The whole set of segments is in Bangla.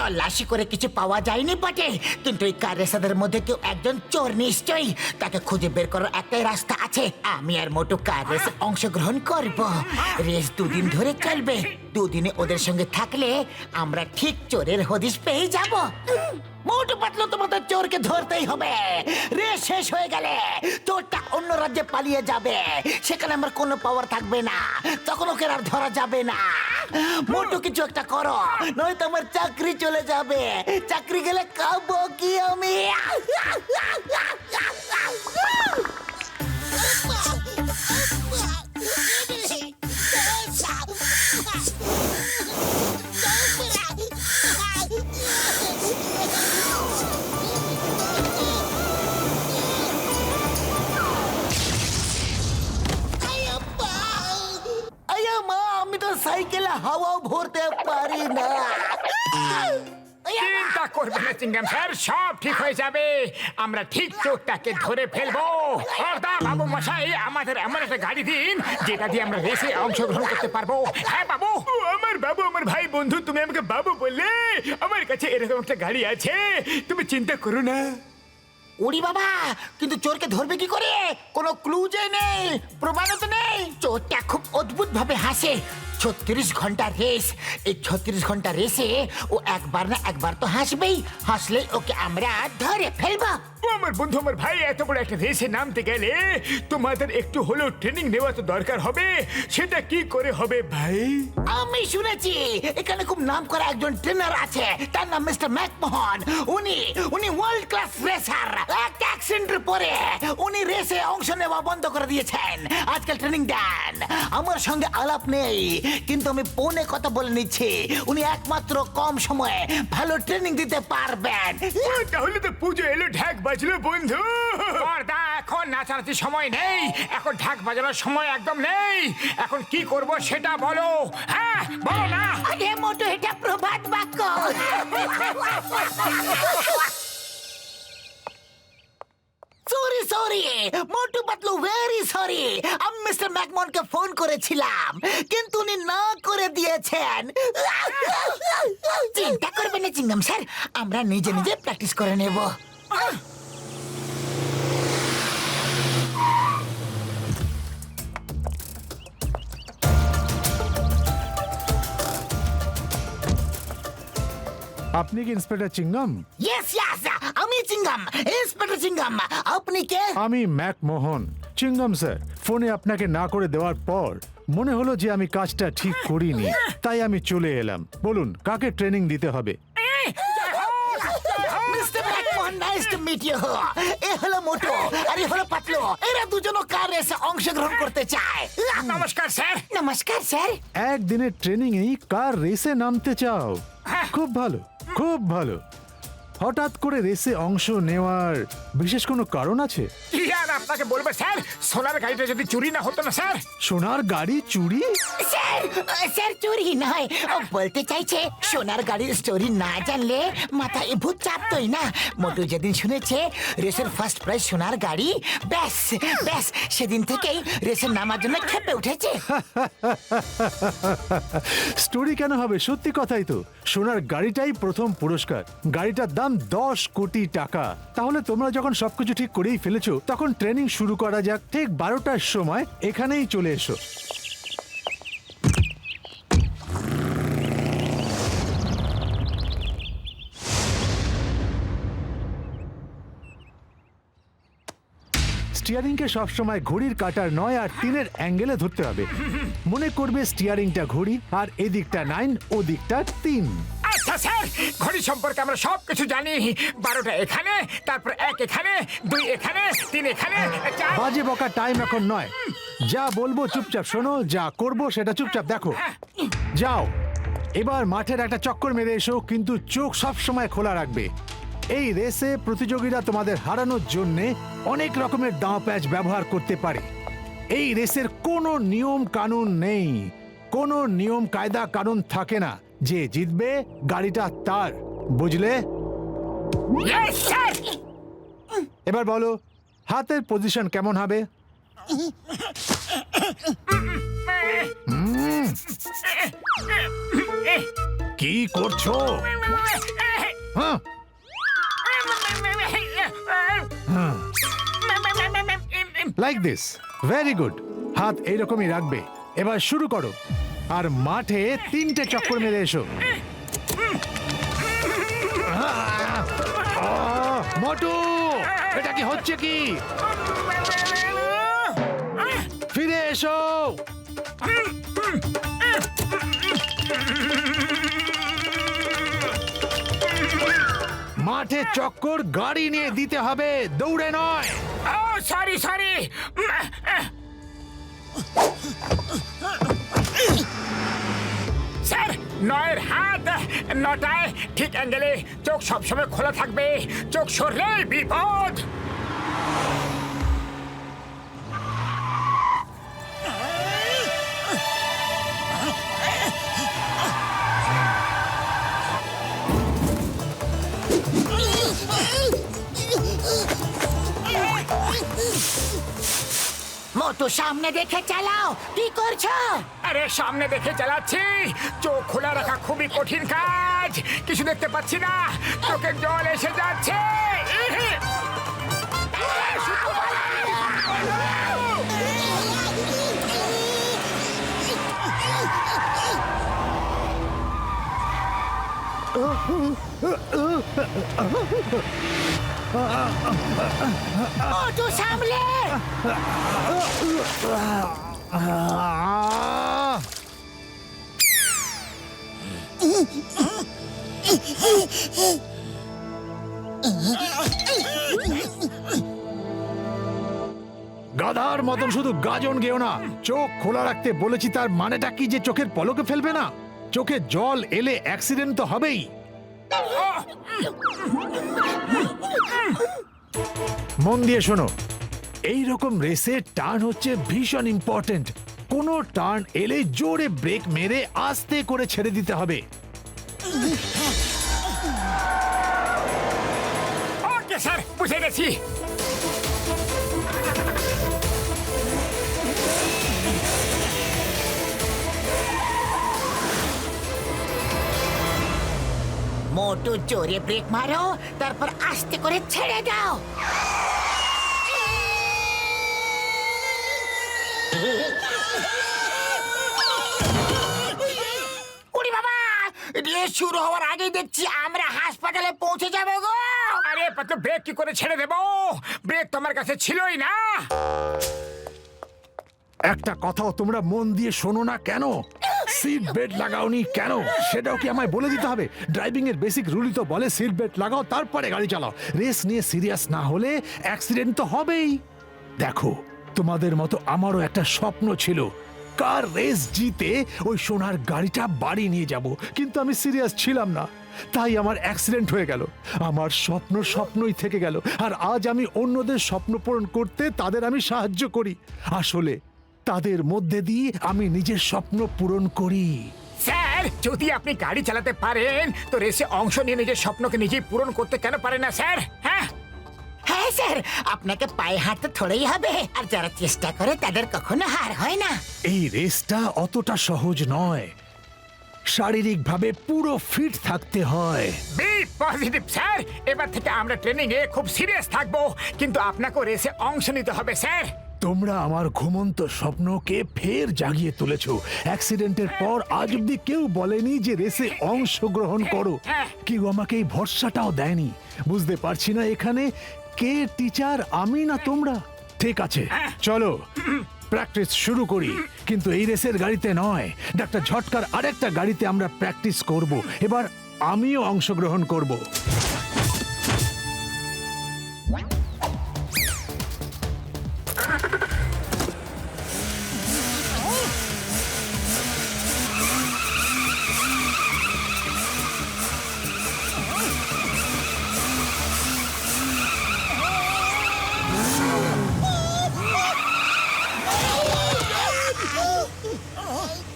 তল্লাশি করে কিছু পাওয়া যায়নি বটে। কিন্তু এই কার রেসাদের মধ্যে কেউ একজন চোর নিশ্চয়ই। তাকে খুঁজে বের করার একটাই রাস্তা আছে। আমি আর মোটু কার রেসে অংশগ্রহণ করব। রেস দুদিন ধরে চলবে। দুদিনে ওদের সঙ্গে থাকলে আমরা ঠিক চোরের হদিশ পেয়ে যাব। মোটু পাতলো, তোমাদের চোরকে ধরতেই হবে। রেস শেষ হয়ে গেলে চোরটা অন্য রাজ্যে পালিয়ে যাবে। সেখানে আমার কোনো পাওয়ার থাকবে না। তখন ওকে আর ধরা যাবে না। মোটু কিছু একটা করো, নয়তো আমার চাকরি চলে যাবে চাকরি গেলে খাব কি আমি সাইকেলে হাওয়াও ভরতে পারি না! চিন্তা করবেন না চিংগাম স্যার সব ঠিক হয়ে যাবে। আমরা ঠিক চোরটাকে ধরে ফেলব। অর্দা বাবু মশাই আমাদের এমন একটা গাড়ি দিন যেটা দিয়ে আমরা রেসে অংশগ্রহণ করতে পারব। হ্যাঁ বাবু? আমার বাবু আমার ভাই বন্ধু তুমি আমাকে বাবু বললে। আমার কাছে এরকম একটা গাড়ি আছে। তুমি চিন্তা করো না। উড়ি বাবা, কিন্তু চোরকে ধরবে কি করে? কোনো ক্লু যে নেই, প্রমাণও তো নেই। চোরটা খুব অদ্ভুত ভাবে হাসে। ছত্রিশ ঘণ্টা রেস। এই ছত্রিশ ঘণ্টা রেসে ও একবার না একবার তো হাসবেই। হাসলে ওকে আমরা ধরে ফেলব। ও, আমার বন্ধু আমার ভাই এত বড় একটা রেসে নামতে গেলে তোমাদের একটু হলেও ট্রেনিং নেওয়া তো দরকার হবে। সেটা কি করে হবে ভাই? আমি শুনেছি এখানে খুব নাম করা একজন ট্রেনার আছে। তার নাম মিস্টার ম্যাকমোহন। উনি উনি ওয়ার্ল্ড ক্লাস রেসার একটা অ্যাক্সিডেন্টের পরে উনি রেসে অংশ নেওয়া বন্ধ করে দিয়েছেন। আজকাল ট্রেনিং দেন। আমার সঙ্গে আলাপ নেই কিন্তু আমি ফোনে কথা বলে নিচ্ছি। উনি একমাত্র কম সময়ে ভালো ট্রেনিং দিতে পারবেন। ও, তাহলে তো পুজো এলো ঢাক বাজলো বন্ধু? পর্দা এখন নাচানাচি সময় নেই। এখন ঢাক বাজানোর সময় একদম নেই। এখন কি করব সেটা বলো। হ্যাঁ বলো না। আরে মোটো এটা প্রভাত বাক্য। Sorry sorry Motu Patlu very sorry আমি মিস্টার ম্যাকমনকে ফোন করেছিলাম কিন্তু উনি না করে দিয়েছেন। চিন্তা করবেন না চিংগাম স্যার আমরা নিজে নিজে প্র্যাকটিস করে নেব। আপনি কি ইন্সপেক্টর চিংগম? ইয়েস ইয়েস আমি চিংগাম ইন্সপেক্টর চিংগাম। আপনি কে? আমি ম্যাক মোহন চিংগম স্যার ফোনে আপনাকে না করে দেওয়ার পর মনে হলো যে আমি কাজটা ঠিক করিনি তাই আমি চলে এলাম। বলুন কাকে ট্রেনিং দিতে হবে? হ। এ হলো মোটো আর এ হলো পাতলু। এরা দুজনও কার রেসে অংশগ্রহণ করতে চায়? নমস্কার স্যার। নমস্কার স্যার। একদিনের ট্রেনিং এই কার রেসে নামতে চাও? খুব ভালো খুব ভালো। হঠাৎ করে রেসে অংশ নেওয়ার বিশেষ কোনো কারণ আছে? কি আর আপনাকে বলব স্যার? সোনার গাড়িটা যদি চুরি না হতো না স্যার? সোনার গাড়ি চুরি? স্যার স্যার চুরি নয়। ও বলতে চাইছে সোনার গাড়ির স্টোরি না জানলে মাথায় ভূত চাপতই না। মোটু যেদিন শুনেছে রেসের ফার্স্ট প্রাইজ সোনার গাড়ি ব্যাস ব্যাস সেদিন থেকেই রেসের নামার জন্য খেপে উঠেছে। স্টোরি কেন হবে? সত্যি কথাই তো। সোনার গাড়িটাই প্রথম পুরস্কার। গাড়িটার দাম দশ কোটি টাকা। তাহলে তোমরা যখন সবকিছু ঠিক করেই ফেলেছো, তখন ট্রেনিং শুরু করা যাক ঠিক বারোটার সময়। এখানেই চলে এসো। স্টিয়ারিংকে সবসময় ঘড়ির কাটার নয় আর তিনের অ্যাঙ্গেলে ধরতে হবে। মনে করবে স্টিয়ারিংটা ঘড়ি আর এদিকটা নাইন, ওদিকটা তিন। আচ্ছা স্যার ঘড়ি সম্পর্কে আমরা সব কিছু জানি। বারোটা এখানে তারপর এক এখানে দুই এখানে তিন এখানে চার বাজে বকা টাইম এখন নয়। যা বলব চুপচাপ শোনো যা করব সেটা চুপচাপ দেখো। যাও। এবার মাঠের একটা চক্কর মেরে এসো কিন্তু চোখ সব সময় খোলা রাখবে। এই রেসে প্রতিযোগীরা তোমাদের হারানোর জন্য অনেক রকমের দাঁও প্যাচ ব্যবহার করতে পারে। এই রেসের কোনো নিয়ম কানুন নেই। কোনো নিয়ম কায়দা কানুন থাকে না। যে জিতবে, গাড়িটা তার, বুঝলে? এবার বলো, হাতের পজিশন কেমন হবে? কি করছ? লাইক দিস ভেরি গুড হাত এইরকমই রাখবে। এবার শুরু করো। আর মাঠে তিনটে চক্কর মেরে এসো। মোটু, এটা কি হচ্ছে কি? ফিরে এসো। মাঠে চক্কর গাড়ি নিয়ে দিতে হবে, দৌড়ে নয়। Sorry sorry. নয়ের হাত। নটায় ঠিক অ্যাঙ্গেলে চোখ সবসময় খোলা থাকবে। চোখ সরলে বিপদ। মোটু সামনে দেখে চালাও। কি করছ? আরে, সামনে দেখে চালাচ্ছি। চোখ খোলা রাখা খুবই কঠিন কাজ। কিছু দেখতে পাচ্ছি না। চোখের জল এসে যাচ্ছে। মোটু সামলে। গাধার মতন শুধু গাজন গেও না চোখ খোলা রাখতে বলেছি তার মানেটা কি যে চোখের পলকে ফেলবে না? চোখে জল এলে অ্যাক্সিডেন্ট তো হবেই। মন দিয়ে শোনো। এই রকম রেসে টার্ন হচ্ছে ভীষণ ইম্পর্টেন্ট কোনো টার্ন এলে জোরে ব্রেক মেরে আস্তে করে ছেড়ে দিতে হবে। ওকে, স্যার, বুঝে গেছি। মোটু জোরে ব্রেক মারো তারপর আস্তে করে ছেড়ে দাও। উড়ি বাবা রেস শুরু হওয়ার আগেই দেখছি আমরা হাসপাতালে পৌঁছে যাব গো। আরে পাত্র ব্রেক কি করে ছেড়ে দেবো? ব্রেক তোমার কাছে ছিলই না। একটা কথাও তোমরা মন দিয়ে শোনো না কেন? সিট বেল্ট লাগাওনি কেন? সেটাও কি আমায় বলে দিতে হবে? ড্রাইভিং এর বেসিক রুলই তো বলে সিট বেল্ট লাগাও, তারপরে গাড়ি চালাও। রেস নিয়ে সিরিয়াস না হলে অ্যাক্সিডেন্ট তো হবেই। দেখো, তোমাদের মতো আমারও একটা স্বপ্ন ছিল। কার রেস জিতে ওই সোনার গাড়িটা বাড়ি নিয়ে যাব। কিন্তু আমি সিরিয়াস ছিলাম না। তাই আমার অ্যাক্সিডেন্ট হয়ে গেল। আমার স্বপ্ন স্বপ্নই থেকে গেল। আর আজ আমি অন্যদের স্বপ্ন পূরণ করতে তাদের আমি সাহায্য করি। আসলে তাদের মধ্যে দিয়ে আমি নিজের স্বপ্ন পূরণ করি। স্যার যদি আপনি গাড়ি চালাতে পারেন তো রেসে অংশ নিয়ে নিজের স্বপ্নকে নিজেই পূরণ করতে কেন পারেন না স্যার? হ্যাঁ? হ্যাঁ স্যার আপনাকে পায়ে হাঁটতে থোড়েই হবে আর যারা চেষ্টা করে তাদের কখনো হার হয় না। এই রেসটা অতটা সহজ নয়। শারীরিকভাবে পুরো ফিট থাকতে হয়। Be positive sir. এবার থেকে আমরা ট্রেনিং এ খুব সিরিয়াস থাকব কিন্তু আপনাকেও রেসে অংশ নিতে হবে স্যার। তোমরা আমার ঘুমন্ত স্বপ্নকে ফের জাগিয়ে তুলেছ। অ্যাক্সিডেন্টের পর আজ অব্দি কেউ বলেনি যে রেসে অংশগ্রহণ করো। কেউ আমাকে এই ভরসাটাও দেয়নি। বুঝতে পারছি না এখানে কে টিচার আমি না তোমরা? ঠিক আছে, চলো। প্র্যাকটিস শুরু করি। কিন্তু এই রেসের গাড়িতে নয়। ডাক্তার ঝটকার আরেকটা গাড়িতে আমরা প্র্যাকটিস করব। এবার আমিও অংশগ্রহণ করব। Oh.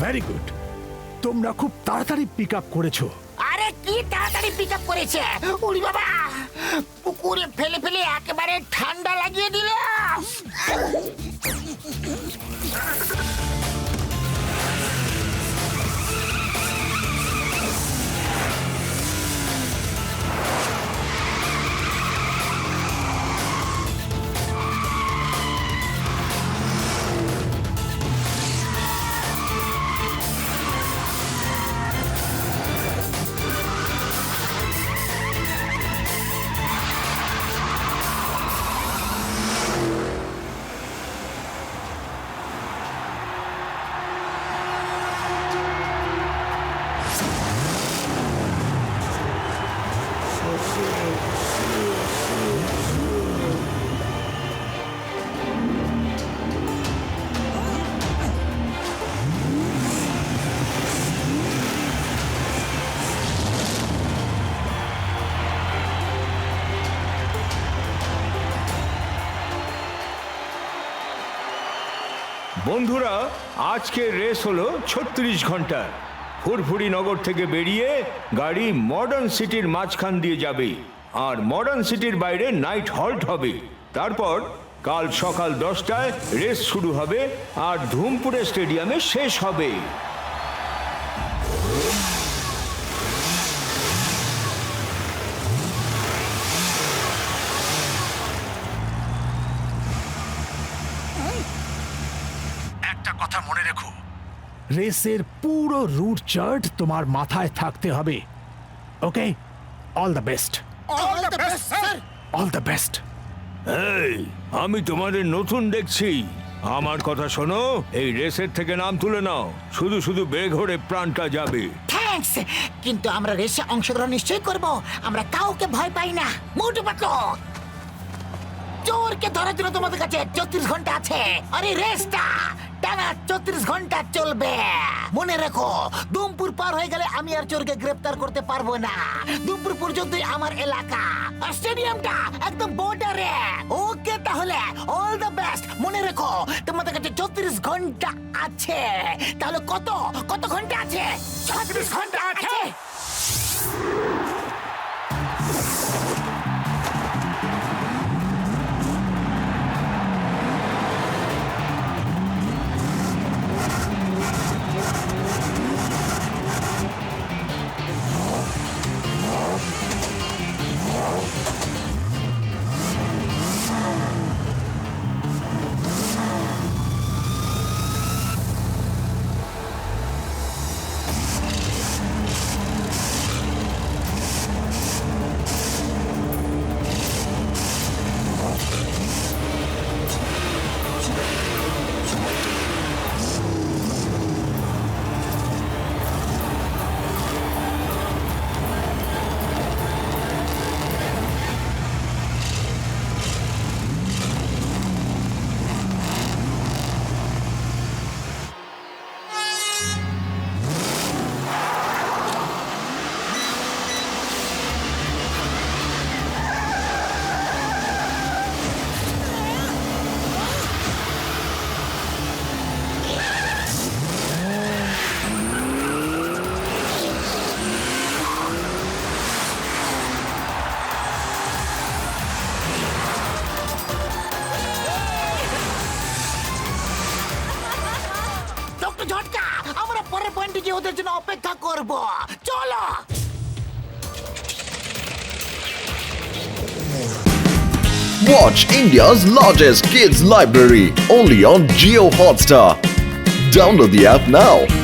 ভেরি গুড তোমরা খুব তাড়াতাড়ি পিক আপ করেছ। আরে কি তাড়াতাড়ি পিক আপ করেছে? উড়ি বাবা! পুকুরে ফেলে ফেলে একেবারে ঠান্ডা লাগিয়ে দিল। বন্ধুরা, আজকের রেস হলো ছত্রিশ ঘণ্টা। ফুরফুরি নগর থেকে বেরিয়ে গাড়ি মডার্ন সিটির মাঝখান দিয়ে যাবে আর মডার্ন সিটির বাইরে নাইট হল্ট হবে। তারপর কাল সকাল দশটায় রেস শুরু হবে আর ধুমপুরে স্টেডিয়ামে শেষ হবে একটা কথা মনে রেখো রেসের পুরো রুট চার্ট তোমার মাথায় থাকতে হবে। Okay all the best all the best all the best এই আমি তোমাদের নতুন দেখছি। আমার কথা শোনো এই রেসের থেকে নাম তুলে নাও। শুধু শুধু বেঘরে প্রাণটা যাবে। থ্যাঙ্কস কিন্তু আমরা রেসে অংশগ্রহণ নিশ্চয়ই করব। আমরা কাউকে ভয় পাই না। মোটু পাতলো চোরকে ধরার জন্য তোমাদের কাছে চৌত্রিশ ঘণ্টা আছে। আরে রেসটা! টানা চৌত্রিশ ঘণ্টা চলবে। মনে রেখো দুমপুর পার হয়ে গেলে আমি আর চোরকে গ্রেফতার করতে পারব না। দুমপুর পর্যন্তই আমার এলাকা। স্টেডিয়ামটা একদম বর্ডারে ওকে তাহলে অল দ্য বেস্ট মনে রেখো তোমাদের কাছে চৌত্রিশ ঘণ্টা আছে। তাহলে কত? কত ঘণ্টা আছে? ছত্রিশ ঘণ্টা আছে। পরের পয়েন্টে গিয়ে ওদের জন্য অপেক্ষা করব চলো Watch India's largest kids library only on Geo Hotstar. Download the app now.